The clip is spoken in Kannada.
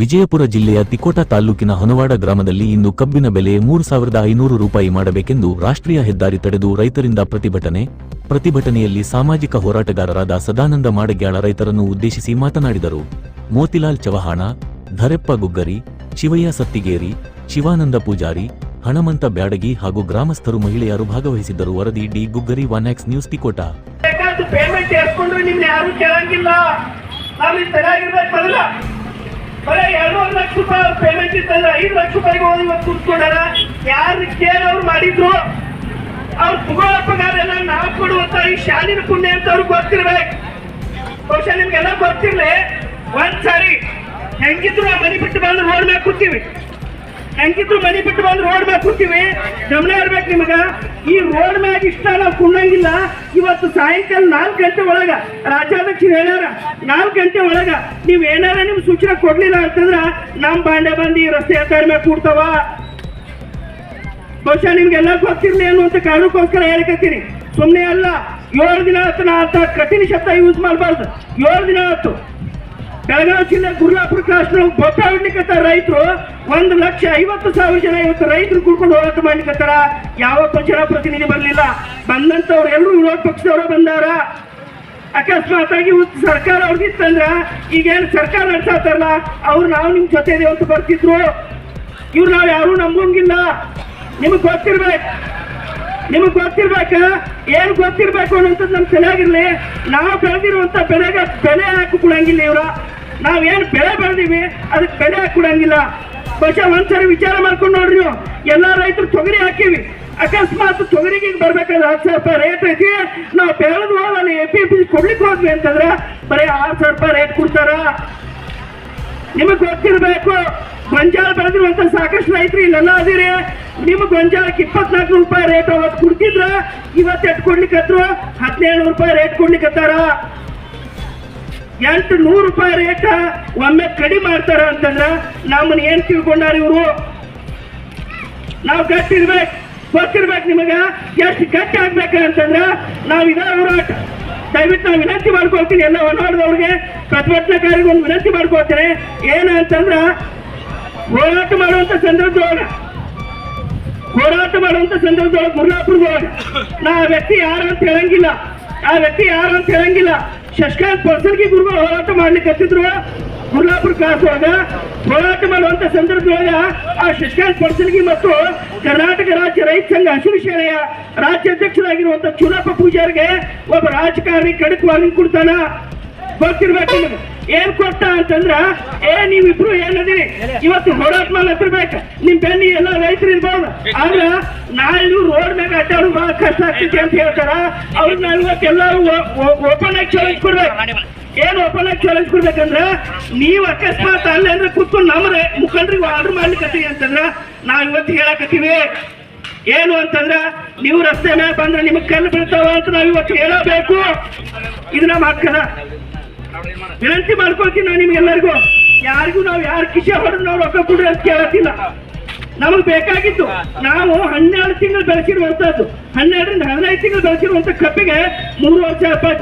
ವಿಜಯಪುರ ಜಿಲ್ಲೆಯ ತಿಕೋಟ ತಾಲೂಕಿನ ಹೊನವಾಡ ಗ್ರಾಮದಲ್ಲಿ ಇಂದು ಕಬ್ಬಿನ ಬೆಲೆ ಮೂರು ಸಾವಿರದ ಐನೂರು ರೂಪಾಯಿ ಮಾಡಬೇಕೆಂದು ರಾಷ್ಟ್ರೀಯ ಹೆದ್ದಾರಿ ತಡೆದು ರೈತರಿಂದ ಪ್ರತಿಭಟನೆ, ಪ್ರತಿಭಟನೆಯಲ್ಲಿ ಸಾಮಾಜಿಕ ಹೋರಾಟಗಾರರಾದ ಸದಾನಂದ ಮಾಡಗ್ಯಾಳ ರೈತರನ್ನು ಉದ್ದೇಶಿಸಿ ಮಾತನಾಡಿದರು. ಮೋತಿಲಾಲ್ ಚವಹಾಣ, ಧರೆಪ್ಪ ಗುಗ್ಗರಿ, ಶಿವಯ್ಯ ಸತ್ತಿಗೇರಿ, ಶಿವಾನಂದ ಪೂಜಾರಿ, ಹಣಮಂತ ಬ್ಯಾಡಗಿ ಹಾಗೂ ಗ್ರಾಮಸ್ಥರು ಮಹಿಳೆಯರು ಭಾಗವಹಿಸಿದ್ದರು, ವರದಿ D Guggari one ox news Tikota. Payment ಯಾರು ಲಕ್ಷ ರೂಪಾಯಿ ಪೇಮೆಂಟ್ ಇತ್ತಂದ್ರೆ ಐದು ಲಕ್ಷ ರೂಪಾಯಿಗೆ ಹೋಗಿ ಇವತ್ತು ಕೂತ್ಕೊಂಡಾರ? ಯಾರು ಅವ್ರು ಮಾಡಿದ್ರು? ಅವ್ರು ತಗೊಳ್ಳೋ ಪಗಾರ ಎಲ್ಲ ನಾವು ಕೊಡುವಂತ ಈ ಶಾಲಿನ ಪುಣ್ಯ ಅಂತ ಅವ್ರಿಗೆ ಗೊತ್ತಿರ್ಬೇಕು. ಬಹುಶಃ ನಿಮ್ಗೆಲ್ಲ ಗೊತ್ತಿರ್ಲಿ. ಒಂದ್ ಸಾರಿ ಹೆಂಗಿದ್ರು ಆ ಮನೆ ಬಿಟ್ಟು ಬಂದು ನೋಡ್ಬೇಕು ಕೂತೀವಿ. ಹೆಂಗಿದ್ರು ಮನೆ ಬಿಟ್ಟು ಬಂದು ರೋಡ್ ಮ್ಯಾಗ ಕೂತೀವಿ. ಗಮನ ಇರ್ಬೇಕು ನಿಮಗ. ಈ ರೋಡ್ ಮ್ಯಾಗ ಇಷ್ಟ ನಾವು ಕುಣ್ಣಂಗಿಲ್ಲ. ಇವತ್ತು ಸಾಯಂಕಾಲ ನಾಲ್ಕು ಗಂಟೆ ಒಳಗ ರಾಜ್ಯಾಧ್ಯಕ್ಷರು ಹೇಳ್ಯಾರ, ನಾಲ್ಕು ಗಂಟೆ ಒಳಗ ನೀವ್ ಏನಾರ ನಿಮ್ ಸೂಚನೆ ಕೊಡ್ಲಿಲ್ಲ ಅಂತಂದ್ರ ನಮ್ ಬಾಂಡೆ ಬಂದು ರಸ್ತೆ ಹೆದ್ದಾರಿ ಮ್ಯಾಗ ಕೂಡ್ತಾವ. ಬಹುಶಃ ನಿಮ್ಗೆಲ್ಲ ಗೊತ್ತಿರ್ಲಿ ಅನ್ನುವಂತ ಕಾರಣಕ್ಕೋಸ್ಕರ ಹೇಳಕತ್ತೀನಿ. ಸುಮ್ಮನೆ ಅಲ್ಲ, ಏಳು ದಿನ ಆಯ್ತು ನಾ ಅಂತ ಕಠಿಣ ಶಬ್ದ ಯೂಸ್ ಮಾಡಬಾರ್ದು. ಏಳು ದಿನ ಆಯ್ತು. ಬೆಳಗಾವಿ ಜಿಲ್ಲೆ ಗುರ್ಲಾ ಕ್ರಾಸ್ನ ಗೊತ್ತ ಹೊಡ್ಲಿಕ್ಕತ್ತ ರೈತರು ಒಂದು ಲಕ್ಷ ಐವತ್ತು ಸಾವಿರ ಜನ ಇವತ್ತು ರೈತರು ಕುಡ್ಕೊಂಡು ಹೋರಾಟ ಮಾಡ್ಲಿಕ್ಕತ್ತಾರ ಯಾವತ್ತೂ ಜನಪ್ರತಿನಿಧಿ ಬರಲಿಲ್ಲ. ಬಂದಂತವ್ರು ಎಲ್ಲರೂ ವಿರೋಧ ಪಕ್ಷದವರ ಬಂದಾರ. ಅಕಸ್ಮಾತ್ ಆಗಿ ಸರ್ಕಾರ ಅವ್ರಿಗಿತ್ತಂದ್ರ ಈಗೇನು ಸರ್ಕಾರ ನಡೆಸಾತಾರಲ್ಲ? ಅವ್ರು ನಾವು ನಿಮ್ ಜೊತೆ ಇದೆ ಅಂತ ಬರ್ತಿದ್ರು. ಇವ್ರು ನಾವು ಯಾರು ನಂಬಂಗಿಲ್ಲ. ನಿಮಗ್ ಗೊತ್ತಿರ್ಬೇಕು. ನಿಮಗ್ ಗೊತ್ತಿರ್ಬೇಕ. ಏನ್ ಗೊತ್ತಿರ್ಬೇಕು ಅನ್ನೋಂಥದ್ದು ನಮ್ ಚೆನ್ನಾಗಿರ್ಲಿ ನಾವು ಬೆಳೆದಿರುವಂತ ಬೆಳೆಗೆ ಬೆಲೆ ಹಾಕಿ ಕೊಡಂಗಿಲ್ಲ ಇವ್ರ. ನಾವೇನ್ ಬೆಳೆ ಬೆಳೆದೀವಿ, ಅದಕ್ಕೆ ಬೆಲೆ ಹಾಕೊಡಂಗಿಲ್ಲ ಕೊಡಂಗಿಲ್ಲ ಬಹುಶಃ ಒಂದ್ಸರಿ ವಿಚಾರ ಮಾಡ್ಕೊಂಡು ನೋಡ್ರಿ ಎಲ್ಲ ರೈತರು ತೊಗರಿ ಹಾಕಿವಿ. ಅಕಸ್ಮಾತ್ ತೊಗರಿಗೆ ಬರ್ಬೇಕಾದ್ರೆ ಹತ್ತು ಸಾವಿರ ರೂಪಾಯಿ ರೇಟ್ ಐತಿ. ನಾವು ಬೆಳೆದು ಅಲ್ಲಿ ಎ ಪಿ ಪಿ ಕೊಡ್ಲಿಕ್ಕೆ ಹೋದ್ವಿ ಅಂತಂದ್ರೆ ಬರೀ ಆರು ಸಾವಿರ ರೂಪಾಯಿ ರೇಟ್ ಕೊಡ್ತಾರ. ನಿಮಗ್ ಗೊತ್ತಿರ್ಬೇಕು, ಗೊಂಜಾಳ ಬೆಳೆದಿರುವಂತ ಸಾಕಷ್ಟು ರೈತರು ಇಲ್ಲೆಲ್ಲ ಅದಿರಿ. ನಿಮ್ಗೆ ಗೊಂಜಾಳಕ್ಕೆ ಇಪ್ಪತ್ನಾಲ್ಕು ರೂಪಾಯಿ ರೇಟ್ ಅವತ್ತು ಕೊಡ್ತಿದ್ರ ಇವತ್ತು ಎಟ್ ಹತ್ರ, ಹದಿನೇಳು ರೂಪಾಯಿ ರೇಟ್ ಕೊಡ್ಲಿಕ್ಕತ್ತಾರ ಎಂಟು ನೂರು ರೂಪಾಯಿ ರೇಟ ಒಮ್ಮೆ ಕಡಿಮೆ ಮಾಡ್ತಾರ ಅಂತಂದ್ರ ನಮ್ಮನ್ನ ಏನ್ ತಿಳ್ಕೊಂಡಾರ ಇವರು? ನಾವು ಗಟ್ಟಿರ್ಬೇಕು. ಗೊತ್ತಿರ್ಬೇಕು ನಿಮಗ. ಎಷ್ಟು ಗಟ್ಟಿ ಆಗ್ಬೇಕ ಅಂತಂದ್ರ ನಾವು ಇದ ಹೋರಾಟ. ದಯವಿಟ್ಟು ನಾವು ವಿನಂತಿ ಮಾಡ್ಕೊಳ್ತೀನಿ ಎಲ್ಲ ಹೊರನಾಡದವ್ರಿಗೆ ಪ್ರತಿಭಟನಾಕಾರಿಗೆ ಒಂದು ವಿನಂತಿ ಮಾಡ್ಕೊಳ್ತೀನಿ. ಏನು ಅಂತಂದ್ರ ಹೋರಾಟ ಮಾಡುವಂತ ಸಂದರ್ಭದೊಳಗ, ಹೋರಾಟ ಮಾಡುವಂತ ಸಂದರ್ಭದೊಳಗೆ ಮುರ್ಲಾಪುರದೊಳಗೆ, ನಾ ವ್ಯಕ್ತಿ ಯಾರು ಅಂತ ಹೇಳಂಗಿಲ್ಲ. ಆ ವ್ಯಕ್ತಿ ಯಾರು ಅಂತ ಹೇಳಂಗಿಲ್ಲ. ಶಶಿಕಾಂತ್ ಪರ್ಸಲ್ಗಿ ಗುರುಗಳು ಹೋರಾಟ ಮಾಡ್ಲಿಕ್ಕೆ ಹತ್ತಿದ್ರು ಗುರ್ಲಾಪುರ ಒಳಗ ಹೋರಾಟ ಮಾಡುವಂತ ಸಂದರ್ಭದೊಳಗ ಆ ಶಶಿಕಾಂತ್ ಪಡ್ಸಲ್ಗಿ ಮತ್ತು ಕರ್ನಾಟಕ ರಾಜ್ಯ ರೈತ ಸಂಘ ಹಸಿರು ಶಾಲೆಯ ರಾಜ್ಯಾಧ್ಯಕ್ಷರಾಗಿರುವಂತ ಚುನಪ್ಪ ಪೂಜಾರಿಗೆ ಒಬ್ಬ ರಾಜಕಾರಣಿ ಕಡಕ್ ವಾರ್ನಿಂಗ್ ಕೊಡ್ತಾನ. ನಿಮ್ಗೆ. ಏನ್ ಕೊಟ್ಟ ಅಂತಂದ್ರ, ಏ, ನೀವಿಬ್ರು ಏನದಿರಿ? ಇವತ್ತು ಹೋರಾಟ ಮೇಲೆ ಹತ್ತಿರ್ಬೇಕು. ನಿಮ್ ಬೆನ್ನಿ ಎಲ್ಲ ರೈತರು ಇರ್ಬೋದು ಆದ್ರ ನಾಳೆ ರೋಡ್ ಮ್ಯಾಗ ಅಡ್ಡಾಡೋದು ಬಹಳ ಕಷ್ಟ ಆಗ್ತೈತಿ ಅಂತ ಹೇಳ್ತಾರ. ಅವ್ರನ್ನ ಇವತ್ತೆಲ್ಲ ಓಪನ್ ಆಗಿ ಚಾಲೆಂಜ್ ಕೊಡ್ಬೇಕು. ಏನ್ ಓಪನ್ ಆಗಿ ಚಾಲೆಂಜ್ ಕೊಡ್ಬೇಕಂದ್ರ, ನೀವ್ ಅಕಸ್ಮಾತ್ ಅಲ್ಲ ಅಂದ್ರೆ ಕೂತ್ಕೊಂಡು ನಮ್ಮ ಮುಖಂಡ್ರಿಗೆ ಆರ್ಡರ್ ಮಾಡ್ಲಿಕ್ಕತ್ತೀವಿ ಅಂತಂದ್ರ, ನಾವ್ ಇವತ್ತು ಹೇಳಕತ್ತೀವಿ. ಏನು ಅಂತಂದ್ರ, ನೀವು ರಸ್ತೆ ಮೇಲೆ ಬಂದ್ರೆ ನಿಮಗ್ ಕಲ್ಲು ಬೀಳ್ತಾವ ಅಂತ ನಾವ್ ಇವತ್ತು ಹೇಳಬೇಕು. ಇದು ನಮ್ಮ ಹಕ್ಕದ. ವಿನಂತಿ ಮಾಡ್ಕೊಳ್ತೀನಿ ನಾವು ನಿಮ್ಗೆಲ್ಲರಿಗೂ. ಯಾರಿಗೂ ನಾವು ಯಾರು ಕಿಶೆ ಹೊಡೆದು ನಾವು ರೊಕ್ಕ ಕೊಡ್ರಿ ಅಂತ ಕೇಳತ್ತಿಲ್ಲ. ನಮಗ್ ಬೇಕಾಗಿತ್ತು ನಾವು ಹನ್ನೆರಡು ತಿಂಗಳು ಬೆಳೆಸಿರುವಂತದ್ದು. ಹನ್ನೆರಡರಿಂದ ಹದಿನೈದು ತಿಂಗಳು ಬೆಳೆಸಿರುವಂತ ಕಪ್ಪಿಗೆ ಮೂರು ವರ್ಷ ರೂಪಾಯಿ ಕೊಟ್ಟು